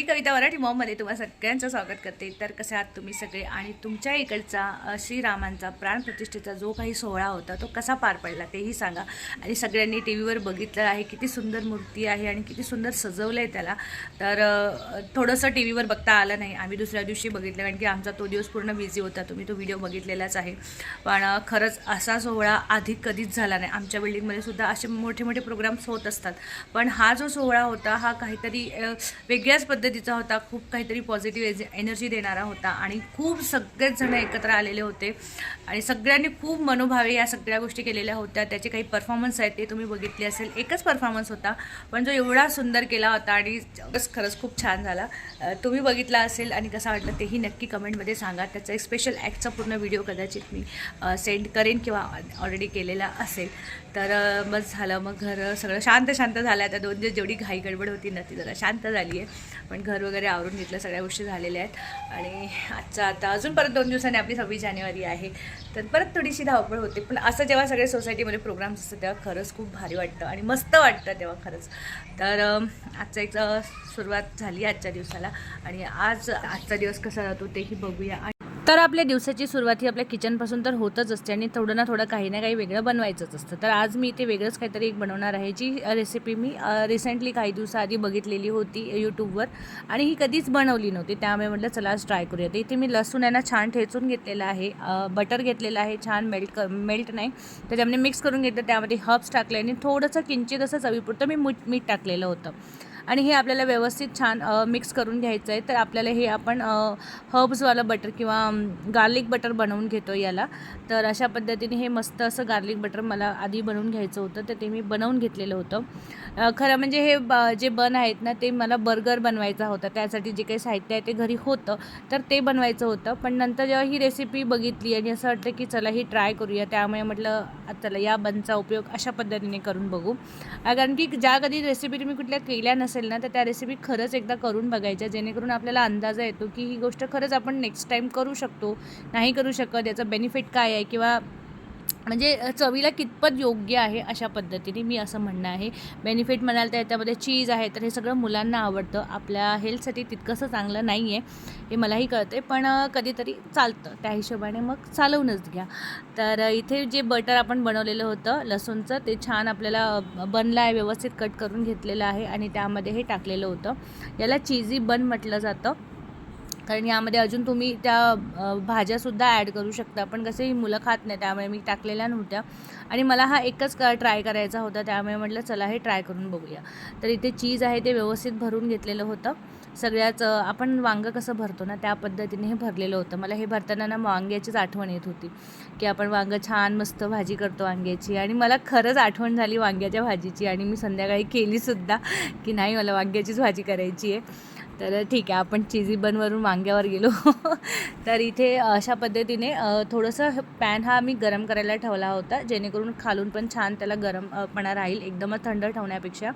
मी कविता मराठी मॉममध्ये तुम्हा सगळ्यांचं स्वागत करते. तर कसे आहात तुम्ही सगळे? आणि तुमच्या इकडचा श्रीरामांचा प्राणप्रतिष्ठेचा जो काही सोहळा होता तो कसा पार पडला तेही सांगा. आणि सगळ्यांनी टी व्हीवर बघितलं आहे किती सुंदर मूर्ती आहे आणि किती सुंदर सजवलं आहे त्याला. तर थोडंसं टी व्हीवर बघता आलं नाही. आम्ही दुसऱ्या दिवशी बघितलं कारण की आमचा तो दिवस पूर्ण बिझी होता. तुम्ही तो व्हिडिओ बघितलेलाच आहे. पण खरंच असा सोहळा आधी कधीच झाला नाही. आमच्या बिल्डिंगमध्ये सुद्धा असे मोठे मोठे प्रोग्राम्स होत असतात. पण हा जो सोहळा होता हा काहीतरी वेगळ्याच पद्धती तिचा होता खूप काहीतरी पॉझिटिव्ह एनर्जी देणारा होता आणि खूप सगळेच जण एकत्र आलेले होते. आणि सगळ्यांनी खूप मनोभावे या सगळ्या गोष्टी केलेल्या होत्या. त्याचे काही परफॉर्मन्स आहेत ते तुम्ही बघितले असेल. एकच परफॉर्मन्स होता पण जो एवढा सुंदर केला होता आणि खरंच खरंच खूप छान झाला. तुम्ही बघितला असेल आणि कसा वाटलं तेही नक्की कमेंटमध्ये सांगा. त्याचा एक स्पेशल ॲक्टचा पूर्ण व्हिडिओ कदाचित मी सेंड करेन किंवा ऑलरेडी केलेला असेल. तर मग बस झालं. मग घर सगळं शांत शांत झालं. आता दोन दिवस जेवढी घाई गडबड होती ना ती जरा शांत झाली आहे. पण घर वगैरे आवरून घेतलं. सगळ्या गोष्टी झालेल्या आहेत. आणि आजचा आता अजून परत दोन दिवसांनी आपली सव्वीस जानेवारी आहे. तर परत थोडीशी धावपळ होते. पण असं जेव्हा सगळे सोसायटीमध्ये प्रोग्राम्स असतात तेव्हा खरंच खूप भारी वाटतं आणि मस्त वाटतं तेव्हा खरंच. तर आजचा एक सुरुवात झाली आजच्या दिवसाला. आणि आज आजचा दिवस कसा जातो तेही बघूया. तर आपल्या दिवसाची सुरुवात ही आपल्या किचनपासून तर होतच असते आणि थोडं ना थोडं काही ना काही वेगळं बनवायचंच असतं. तर आज मी इथे वेगळंच काहीतरी एक बनवणार आहे जी रेसिपी मी रिसेंटली काही दिवसाआधी बघितलेली होती यूट्यूबवर आणि ही कधीच बनवली नव्हती. त्यामुळे म्हटलं चला आज ट्राय करूया. तर इथे मी लसूण यांना छान ठेचून घेतलेलं आहे बटर घेतलेलं आहे छान मेल्ट क मेल्ट नाही. त्याच्यामध्ये मिक्स करून घेतलं त्यामध्ये हर्ब्स टाकले आणि थोडंसं किंचित असं चवीपुरतं मी मीठ मीठ टाकलेलं होतं. आणि हे आपल्याला व्यवस्थित छान मिक्स करून घ्यायचं आहे. तर आपल्याला हे आपण हर्ब्सवालं बटर किंवा गार्लिक बटर बनवून घेतो याला. तर अशा पद्धतीने हे मस्त असं गार्लिक बटर मला आधी बनवून घ्यायचं होतं. तर ते मी बनवून घेतलेलं होतं. खरं म्हणजे हे ब जे बन आहेत ना ते मला बर्गर बनवायचा होता. त्यासाठी जे काही साहित्य आहे ते घरी होतं. तर ते बनवायचं होतं. पण नंतर जेव्हा ही रेसिपी बघितली आणि असं वाटतं की चला ही ट्राय करूया त्यामुळे म्हटलं चला या बनचा उपयोग अशा पद्धतीने करून बघू. कारण की ज्या कधी रेसिपी तुम्ही कुठल्या केल्या नसेल ना तर त्या रेसिपी खरंच एकदा करून बघायच्या. जेणेकरून आपल्याला अंदाजा येतो की ही गोष्ट खरंच आपण नेक्स्ट टाईम करू शकतो नाही करू शकत. याचं बेनिफिट काय आहे? किंवा म्हणजे चवीला कितपत योग्य आहे अशा पद्धतीने मी असं म्हणणं आहे. बेनिफिट म्हणाल तर याच्यामध्ये चीज आहे तर हे सगळं मुलांना आवडतं. आपल्या हेल्थसाठी तितकंसं चांगलं नाही आहे हे मलाही कळते पण कधीतरी चालतं. त्या हिशोबाने मग चालवूनच घ्या. तर इथे जे बटर आपण बनवलेलं होतं लसूणचं ते छान आपल्याला बनलं आहे व्यवस्थित कट करून घेतलेलं आहे आणि त्यामध्ये हे टाकलेलं होतं. याला चीजी बन म्हटलं जातं. कारण यामध्ये अजून तुम्ही त्या भाज्यासुद्धा ॲड करू शकता. पण कसे ही मुलं खात नाही त्यामुळे मी टाकलेल्या नव्हत्या. आणि मला हा एकच क ट्राय करायचा होता त्यामुळे म्हटलं चला हे ट्राय करून बघूया. तर इथे चीज आहे ते व्यवस्थित भरून घेतलेलं होतं. सगळ्याच आपण वांगं कसं भरतो ना त्या पद्धतीने हे भरलेलं होतं. मला हे भरताना ना वांग्याचीच आठवण येत होती. की आपण वांगं छान मस्त भाजी करतो वांग्याची. आणि मला खरंच आठवण झाली वांग्याच्या भाजीची. आणि मी संध्याकाळी केलीसुद्धा की नाही मला वांग्याचीच भाजी करायची आहे. तर ठीक आहे आपण चिझी बनवरून वांग्यावर गेलो. तर इथे अशा पद्धतीने थोडंसं पॅन हा आम्ही गरम करायला ठेवला होता जेणेकरून खालून पण छान त्याला गरमपणा राहील एकदमच थंड ठेवण्यापेक्षा.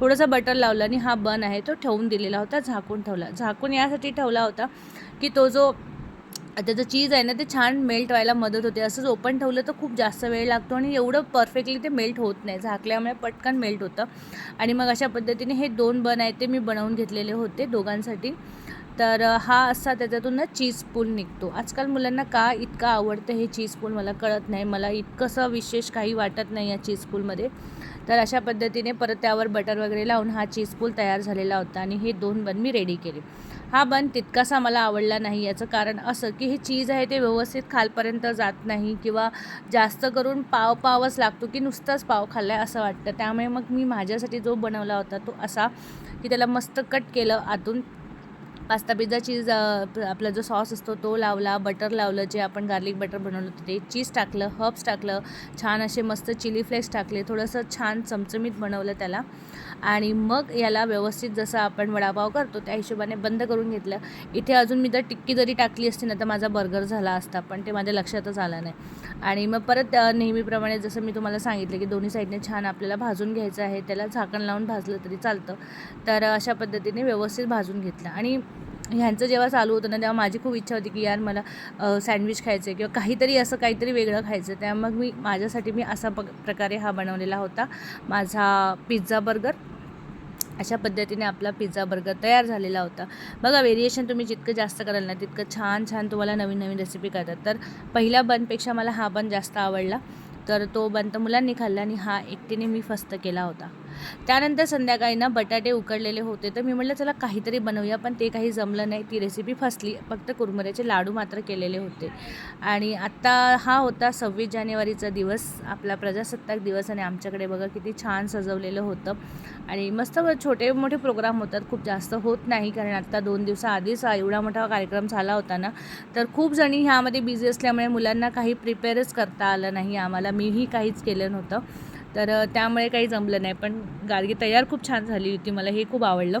थोडंसं बटर लावलं आणि हा बन आहे तो ठेवून दिलेला होता झाकून ठेवला. झाकून यासाठी ठेवला होता की तो जो त्याचं चीज आहे ना ते छान मेल्ट व्हायला मदत होते. असंच ओपन ठेवलं तर खूप जास्त वेळ लागतो आणि एवढं परफेक्टली ते मेल्ट होत नाही. झाकल्यामुळे पटकन मेल्ट होतं. आणि मग अशा पद्धतीने हे दोन बन आहेत ते मी बनवून घेतलेले होते दोघांसाठी. तर हा असा त्याच्यातून ना चीज पूल निघतो. आजकाल मुलांना का इतकं आवडतं हे चीज पूल मला कळत नाही. मला इतकंसं विशेष काही वाटत नाही या चीज पूलमध्ये तर अशा पद्धतीने परत त्यावर बटर वगैरे लावून हा चीज पूल तयार झालेला होता आणि हे दोन बन मी रेडी केले. हा बन तितकासा मला आवडला नाही याचं कारण असं की हे चीज आहे ते व्यवस्थित खालपर्यंत जात नाही किंवा जास्त करून पाव पावच लागतो की नुसताच पाव खाल्ला आहे असं वाटतं. त्यामुळे मग मी माझ्यासाठी जो बनवला होता तो असा की त्याला मस्त कट केलं आतून. पास्ता पिझ्झा चीज आपला जो सॉस असतो तो लावला बटर लावलं जे आपण गार्लिक बटर बनवलं होतं ते चीज टाकलं हर्ब्स टाकलं छान असे मस्त चिली फ्लेक्स टाकले थोडंसं छान चमचमीत बनवलं त्याला. आणि मग याला व्यवस्थित जसं आपण वडापाव करतो त्या हिशोबाने बंद करून घेतलं. इथे अजून मी जर टिक्की जरी टाकली असती ना तर माझा बर्गर झाला असता पण ते माझ्या लक्षातच आलं नाही. आणि मग परत नेहमीप्रमाणे जसं मी तुम्हाला सांगितलं की दोन्ही साईडने छान आपल्याला भाजून घ्यायचं आहे त्याला झाकण लावून भाजलं तरी चालतं. तर अशा पद्धतीने व्यवस्थित भाजून घेतलं. आणि ह्यांचं जेव्हा चालू होतं ना तेव्हा माझी खूप इच्छा होती की यार मला सँडविच खायचं आहे किंवा काहीतरी असं काहीतरी वेगळं खायचं त्या मग मी माझ्यासाठी मी असा प प्रकारे हा बनवलेला होता. माझा पिझ्झा बर्गर. अशा पद्धतीने आपला पिझ्झा बर्गर तयार झालेला होता. बघा व्हेरिएशन तुम्ही जितकं जास्त कराल ना तितकं छान छान तुम्हाला नवीन नवीन रेसिपी करतात तर पहिल्या बनपेक्षा मला हा बन जास्त आवडला. तर तो बन तर मुलांनी खाल्ला आणि हा एकटीने मी फस्त केला होता. त्यानंतर संध्याकाळी ना बटाटे उकडलेले होते. तर मी म्हटलं चला काहीतरी बनवूया. पण ते काही जमलं नाही. ती रेसिपी फसली. फक्त कुरमुऱ्याचे लाडू मात्र केलेले होते. आणि आत्ता हा होता सव्वीस जानेवारीचा दिवस. आपला प्रजासत्ताक दिवस आणि आमच्याकडे बघा किती छान सजवलेलं होतं. आणि मस्त छोटे मोठे प्रोग्राम होतात. खूप जास्त होत नाही कारण आत्ता दोन दिवसाआधीच एवढा मोठा कार्यक्रम झाला होता ना. तर खूप जणी ह्यामध्ये बिझी असल्यामुळे मुलांना काही प्रिपेअरच करता आलं नाही. आम्हाला मीही काहीच केलं नव्हतं. तर त्यामुळे काही जमलं नाही. पण गाडगी तयार खूप छान झाली होती. मला हे खूप आवडलं.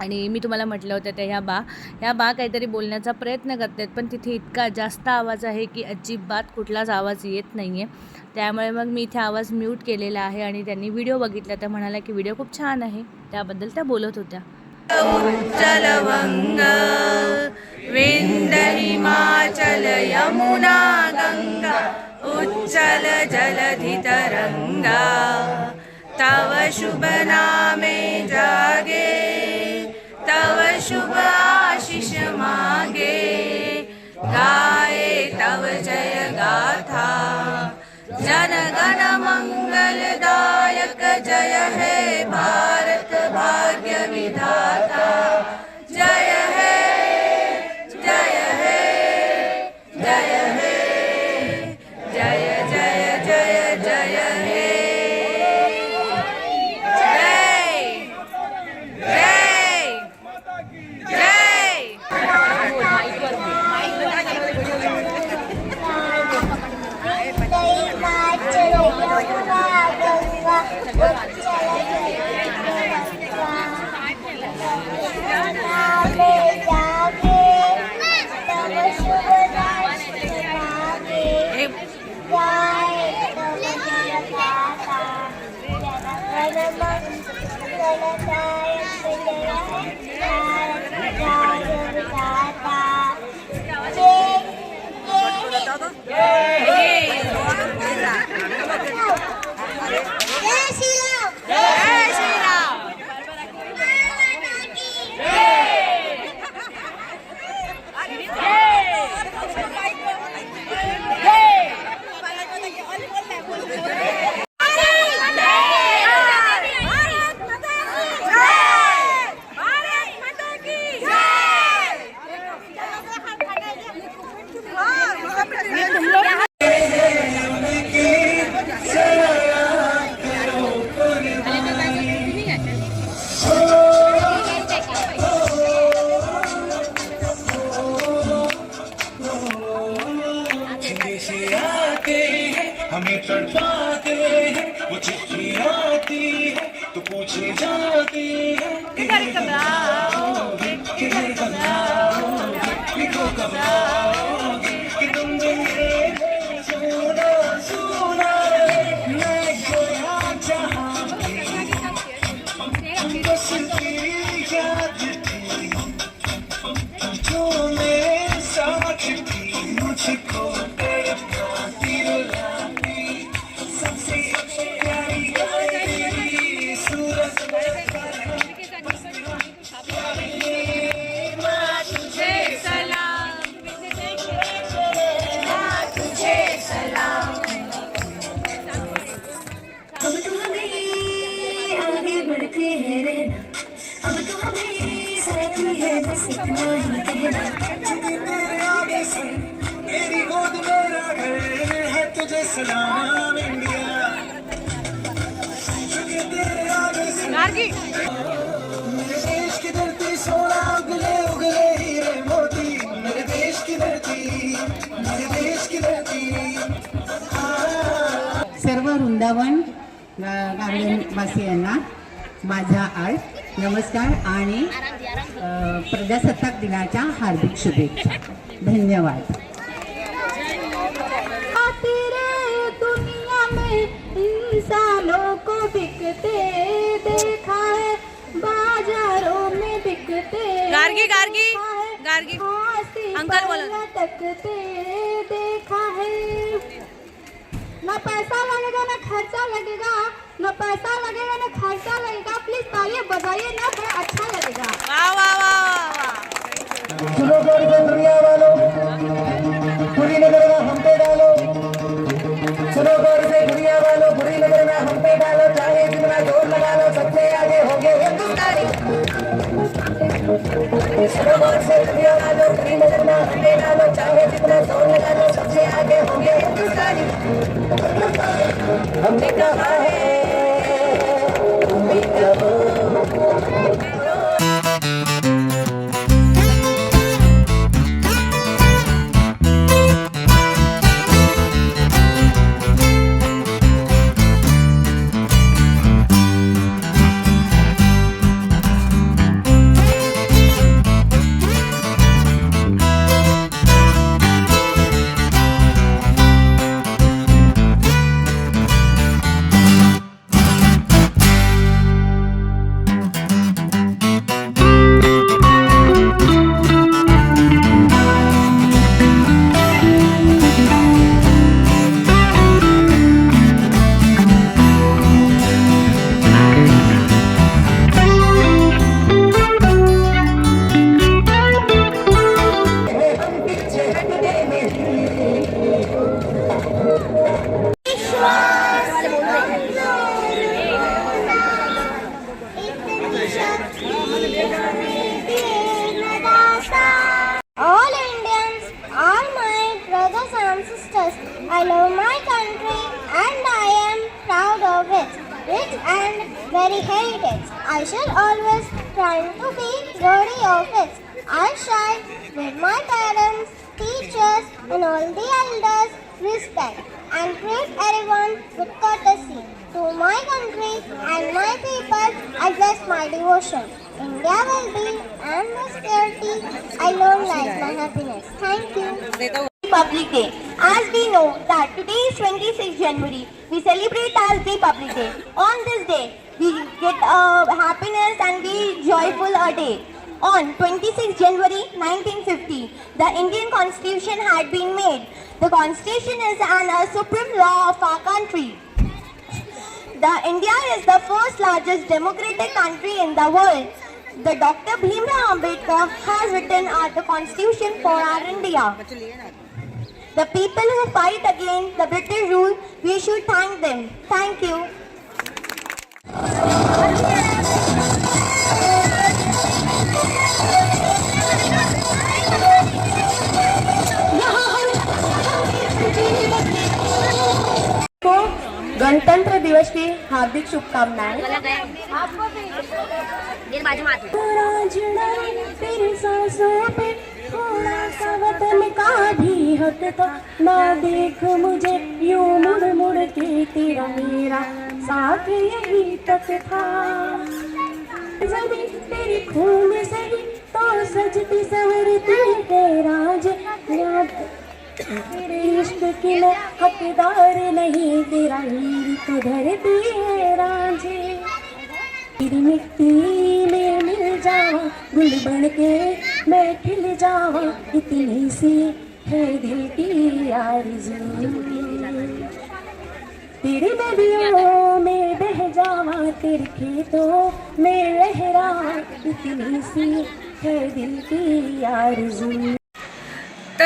आणि मी तुम्हाला म्हटलं होतं त्या ह्या बा ह्या बा काहीतरी बोलण्याचा प्रयत्न करतात पण तिथे इतका जास्त आवाज आहे की अजिबात कुठलाच आवाज येत नाही आहे त्यामुळे मग मी इथे आवाज म्यूट केलेला आहे आणि त्यांनी व्हिडिओ बघितला. त्या म्हणाल्या की व्हिडिओ खूप छान आहे. त्याबद्दल त्या बोलत होत्या. विंद हिमाचल यमुना गंगा. उच्चल जलधितरङ्गा। तव शुभ नामे जागे। तव शुभ आशिष मागे। गाये तव जय गाथा। जनगण मङ्गलदायक जय हे भारत भाग्य विधाता। जय सर्व वृंदावन गा- माझा आज नमस्कार आणि प्रजासत्ताक दिनाच्या हार्दिक शुभेच्छा. धन्यवाद. देखा है बाजारों में बिकते गार्गी, गार्गी, गार्गी। अंकल बोलो। लटकते देखा है ना पैसा लगेगा ना खर्चा लगेगा न पैसा लगेगा न खर्चा लगेगा प्लीज़ तालियाँ बजाइए ना बड़ा अच्छा लगेगा वा वा वा वा वा सुनो दुनिया वालों पूरी नगर में हम पे डालो सुनो गौर से दुनिया वालों बुरी नजर में हम पे डालो चाहे जितना जोर लगा लो सबसे आगे होंगे हिंदुस्तानी। सुनो गौर से दुनिया वालों बुरी नजर में हम पे डालो चाहे जितना जोर लगा लो सबसे आगे होंगे हिंदुस्तानी। हमने कहा है it. I shall with my parents, teachers and all the elders respect and treat everyone with courtesy. To my country and my people, I bless my devotion. India will be and security. I long life, my happiness. Thank you. Republic Day. As we know that today is 26 January, we celebrate as Republic Day. On this day, we get uh, happiness and be joyful a day. On 26 January 1950, the Indian Constitution had been made. The Constitution is an uh, supreme law of our country. The India is the first largest democratic country in the world. The Dr. Bhimrao Ambedkar has written uh, the constitution for our India. The people who fight against the British rule, we should thank them. Thank you. गणतंत्र दिवस की हार्दिक शुभकामनाएँ। सा था ना देख मुझे यूँ मुड़ मुड़ के तेरा मेरा साथ यही तक था ज़मीन तेरी खून सही तो सजती संवरती है राज, तेरे इश्क की मैं हकदार नहीं तेरा हीर तो धरती है राजे तेरी मिट्टी में मिल जावा, गुल बन के मैं खिल जावा। इतनी सी है दिल की आरज़ू। तेरी नदियों में बह जावा, तेरे खेतों में लहरावा इतनी सी है दिल की आरज़ू।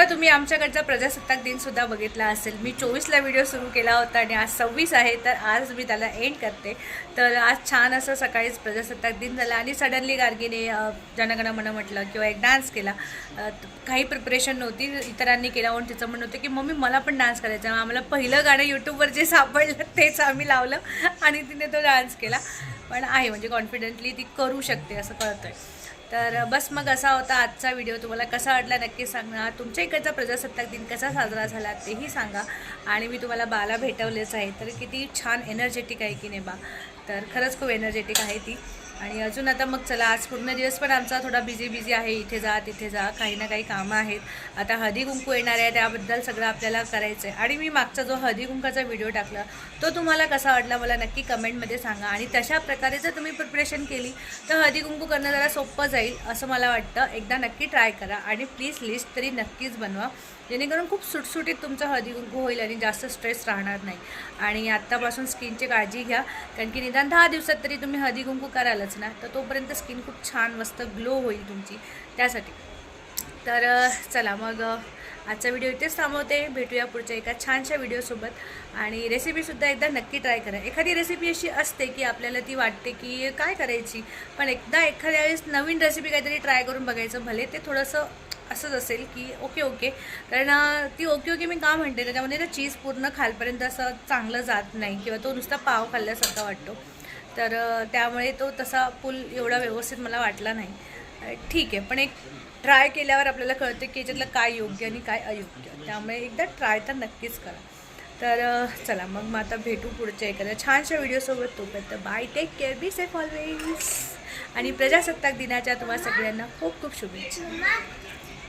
तर तुम्ही आमच्याकडचा प्रजासत्ताक दिन सुद्धा बघितला असेल. मी चोवीसला व्हिडिओ सुरू केला होता आणि आज सव्वीस आहे तर आज मी त्याला एंड करते. तर आज छान असं सकाळीच प्रजासत्ताक दिन झाला आणि सडनली गार्गीने जनगण मन म्हटलं किंवा एक डान्स केला. काही प्रिपरेशन नव्हती इतरांनी केला म्हणून तिचं म्हणणं होतं की मम्मी मला पण डान्स करायचा आम्हाला पहिलं गाणं यूट्यूबवर जे सापडलं तेच आम्ही लावलं आणि तिने तो डान्स केला. पण आहे म्हणजे कॉन्फिडेंटली ती करू शकते असं कळतं आहे तर बस मग असा होता आजचा व्हिडिओ तुम्हाला कसा वाटला नक्की सांगा. तुमच्या इकडचा प्रजासत्ताक दिन कसा साजरा झाला तेही सांगा. आणि मी तुम्हाला बाला भेटवलेच आहे. तर किती छान एनर्जेटिक आहे की नाही बा. तर खरंच खूप एनर्जेटिक आहे ती. आणि अजून आता मग चला आज पूर्ण दिवस पण आमचा थोडा बिझी बिझी आहे. इथे जा तिथे जा काही ना काही कामं आहेत. आता हळदी कुंकू येणार आहे त्याबद्दल सगळं आपल्याला करायचं आहे आणि मी मागचा जो हळदी कुंकाचा व्हिडिओ टाकला तो तुम्हाला कसा वाटला मला नक्की कमेंटमध्ये सांगा. आणि तशा प्रकारे जर तुम्ही प्रिपरेशन केली तर हळदी कुंकू करणं जरा सोपं जाईल असं मला वाटतं. एकदा नक्की ट्राय करा आणि प्लीज लिस्ट तरी नक्कीच बनवा. जेणेकरून खूप सुटसुटीत तुमचं हळदी कुंकू होईल आणि जास्त स्ट्रेस राहणार नाही. आणि आत्तापासून स्किनची काळजी घ्या. कारण की निदान दहा दिवसात तरी तुम्ही हळदी कुंकू करालच. ना तर तोपर्यंत स्किन खूप छान मस्त ग्लो होईल तुमची. त्यासाठी. तर चला मग आजचा व्हिडिओ इथेच थांबवते. भेटूया पुढच्या एका छानशा व्हिडिओसोबत. आणि रेसिपीसुद्धा एकदा नक्की ट्राय करा. एखादी रेसिपी अशी असते की आपल्याला ती वाटते की काय करायची? पण एकदा एखाद्या वेळेस नवीन रेसिपी काहीतरी ट्राय करून बघायचं भले ते थोडंसं असंच असेल की ओके ओके कारण ती ओके ओके मी का म्हणते? त्याच्यामध्ये ना चीज पूर्ण खालपर्यंत असं चांगलं जात नाही. किंवा तो नुसता पाव खाल्ल्यासारखा वाटतो. तर त्यामुळे तो तसा पूल एवढा व्यवस्थित मला वाटला नाही. ठीक आहे पण एक ट्राय केल्यावर आपल्याला कळते की याच्यातलं काय योग्य आणि काय अयोग्य. त्यामुळे एकदा ट्राय तर नक्कीच करा. तर चला मग मग आता भेटू पुढच्या एखाद्या छानशा व्हिडिओसोबत तोपर्यंत bye take care be safe always आणि प्रजासत्ताक दिनाच्या तुम्हाला सगळ्यांना खूप खूप शुभेच्छा.